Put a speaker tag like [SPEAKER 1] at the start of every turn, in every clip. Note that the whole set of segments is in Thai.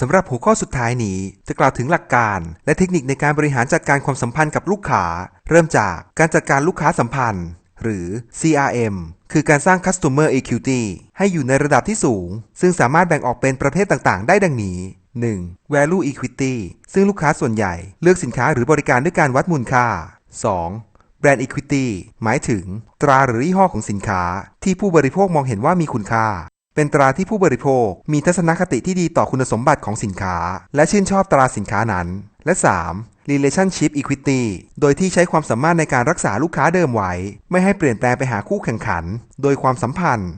[SPEAKER 1] สำหรับหัวข้อสุดท้ายนี้จะกล่าวถึงหลักการ และเทคนิคในการบริหารจัดการความสัมพันธ์กับลูกค้า เริ่มจากการจัดการลูกค้าสัมพันธ์ หรือ CRM คือการสร้าง Customer Equity ให้อยู่ในระดับที่สูง ซึ่งสามารถแบ่งออกเป็นประเภทต่างๆ ได้ดังนี้ 1. Value Equity ซึ่งลูกค้าส่วนใหญ่เลือกสินค้าหรือบริการด้วยการวัดมูลค่า 2. Brand Equity หมายถึง ตราหรือยี่ห้อของสินค้า ที่ผู้บริโภคมองเห็นว่ามีคุณค่า เป็นตราที่ผู้บริโภคมีทัศนคติที่ดีต่อคุณสมบัติของสินค้า และชื่นชอบตราสินค้านั้น และ 3. Relationship Equity โดยที่ใช้ความสามารถในการรักษาลูกค้าเดิมไว้ ไม่ให้เปลี่ยนแปลงไปหาคู่แข่งขัน โดยความสัมพันธ์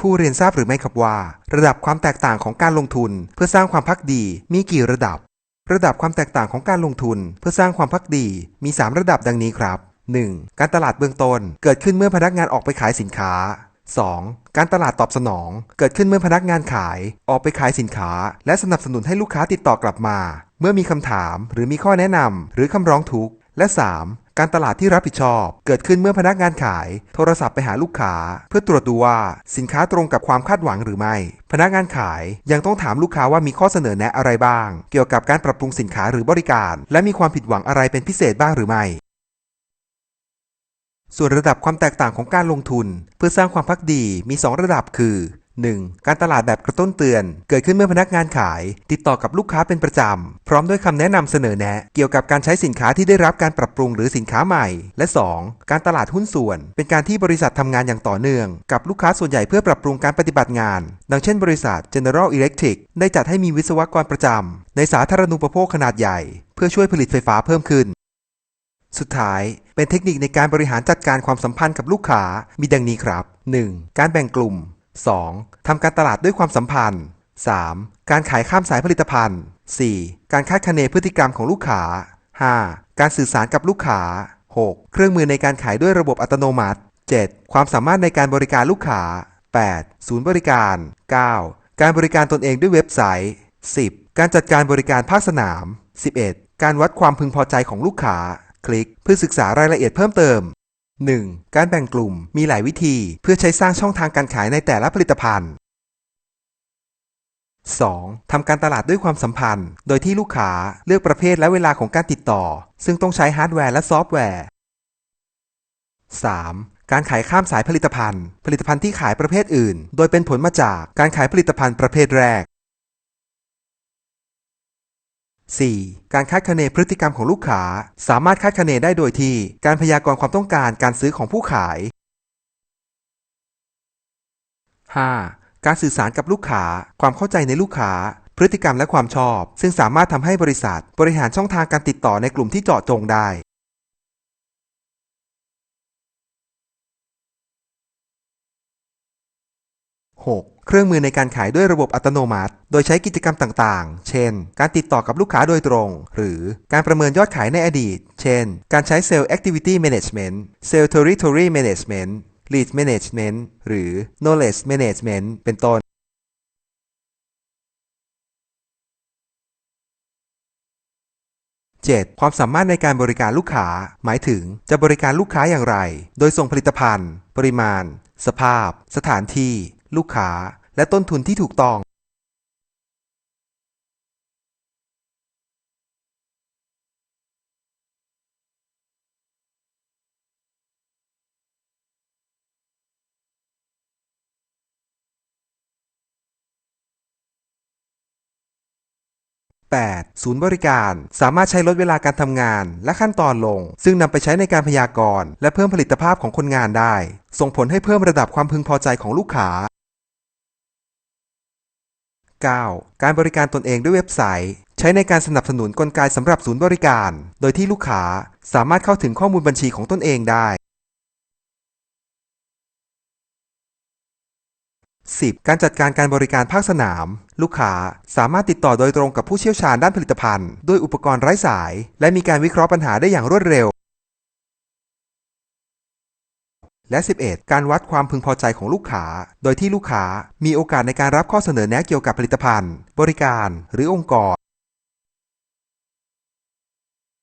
[SPEAKER 1] ผู้เรียนทราบหรือไม่ครับว่า ระดับความแตกต่างของการลงทุน เพื่อสร้างความพักดีมีกี่ระดับ ระดับความแตกต่างของการลงทุน เพื่อสร้างความพักดีมี 3 ระดับดังนี้ครับ 1. การตลาดเบื้องต้นเกิดขึ้นเมื่อพนักงานออกไปขายสินค้า 2. การตลาดตอบสนอง เกิดขึ้นเมื่อพนักงานขาย ออกไปขายสินค้า และสนับสนุนให้ลูกค้าติดต่อกลับมา เมื่อมีคำถามหรือมีข้อแนะนำหรือคำร้องทุกข์ และ 3. การตลาดที่รับผิดชอบ เกิดขึ้นเมื่อพนักงานขาย โทรศัพท์ไปหาลูกค้า เพื่อตรวจดูว่าสินค้าตรงกับความคาดหวังหรือไม่ พนักงานขายยังต้องถามลูกค้าว่ามีข้อเสนอแนะอะไรบ้าง เกี่ยวกับการปรับปรุงสินค้าหรือบริการ และมีความผิดหวังอะไรเป็นพิเศษบ้างหรือไม่ ส่วนระดับความแตกต่างของการลงทุน เพื่อสร้างความพักดีมี 2 ระดับคือ 1. การตลาดแบบกระตุ้นเตือน เกิดขึ้นเมื่อพนักงานขาย ติดต่อกับลูกค้าเป็นประจำ พร้อมด้วยคำแนะนำเสนอแนะ เกี่ยวกับการใช้สินค้าที่ได้รับการปรับปรุงหรือสินค้าใหม่ และ 2. การตลาดหุ้นส่วน เป็นการที่บริษัททำงานอย่างต่อเนื่อง กับลูกค้าส่วนใหญ่เพื่อปรับปรุงการปฏิบัติงาน ดังเช่นบริษัท General Electric ได้จัดให้มีวิศวกรประจำในสาธารณูปโภคขนาดใหญ่ เพื่อช่วยผลิตไฟฟ้าเพิ่มขึ้น สุดท้าย เป็นเทคนิคในการบริหารจัดการความสัมพันธ์กับลูกค้ามีดังนี้ครับ 1. การแบ่งกลุ่ม 2. ทำการตลาดด้วยความสัมพันธ์ 3. การขายข้ามสายผลิตภัณฑ์ 4. การคาดคะเนพฤติกรรมของลูกค้า 5. การสื่อสารกับลูกค้า 6. เครื่องมือในการขายด้วยระบบอัตโนมัติ 7. ความสามารถในการบริการลูกค้า 8. ศูนย์บริการ 9. การบริการตนเองด้วยเว็บไซต์ 10. การจัดการบริการภาคสนาม 11. การวัดความพึงพอใจของลูกค้า คลิก เพื่อศึกษารายละเอียดเพิ่มเติม 1. การแบ่งกลุ่มมีหลายวิธี เพื่อใช้สร้างช่องทางการขายในแต่ละผลิตภัณฑ์ 2. ทำการตลาดด้วยความสัมพันธ์ โดยที่ลูกค้าเลือกประเภทและเวลาของการติดต่อ ซึ่งต้องใช้ฮาร์ดแวร์และซอฟต์แวร์ 3. การขายข้ามสายผลิตภัณฑ์ ผลิตภัณฑ์ที่ขายประเภทอื่น โดยเป็นผลมาจากการขายผลิตภัณฑ์ประเภทแรก 4. การคาดคะเนพฤติกรรมของลูกค้า สามารถคาดคะเนได้โดยที่ การพยากรณ์ความต้องการการซื้อของผู้ขาย 5. การสื่อสารกับลูกค้า ความเข้าใจในลูกค้า พฤติกรรมและความชอบ ซึ่งสามารถทำให้บริษัท บริหารช่องทางการติดต่อในกลุ่มที่เจาะจงได้ 6. เครื่องมือในการขายด้วยระบบอัตโนมัติ โดยใช้กิจกรรมต่างๆ เช่น การติดต่อกับลูกค้าโดยตรง หรือการประเมินยอดขายในอดีต เช่น การใช้ Sales Activity Management Sales Territory Management Lead Management หรือ Knowledge Management เป็นต้น 7. ความสามารถในการบริการลูกค้า หมายถึงจะบริการลูกค้าอย่างไร โดยส่งผลิตภัณฑ์ ปริมาณ สภาพ สถานที่ ลูกค้า และต้นทุนที่ถูกต้อง 8. ศูนย์บริการสามารถใช้ลดเวลาการทำงานและขั้นตอนลง ซึ่งนำไปใช้ในการพยากรณ์และเพิ่มผลิตภาพของคนงานได้ ส่งผลให้เพิ่มระดับความพึงพอใจของลูกค้า 9. การบริการตนเองด้วยเว็บไซต์ ใช้ในการสนับสนุนกลไกสำหรับศูนย์บริการ โดยที่ลูกค้าสามารถเข้าถึงข้อมูลบัญชีของตนเองได้ 10. การจัดการการบริการภาคสนาม ลูกค้าสามารถติดต่อโดยตรงกับผู้เชี่ยวชาญด้านผลิตภัณฑ์ ด้วยอุปกรณ์ไร้สาย และมีการวิเคราะห์ปัญหาได้อย่างรวดเร็ว และ 11. การวัดความพึงพอใจของลูกค้า โดยที่ลูกค้ามีโอกาสในการรับข้อเสนอแนะเกี่ยวกับผลิตภัณฑ์ บริการ หรือองค์กร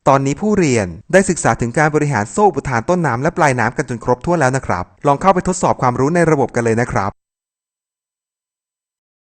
[SPEAKER 1] ตอนนี้ผู้เรียนได้ศึกษาถึงการบริหารโซ่อุปทานต้นน้ำและปลายน้ำกันจนครบถ้วนแล้วนะครับ ลองเข้าไปทดสอบความรู้ในระบบกันเลยนะครับ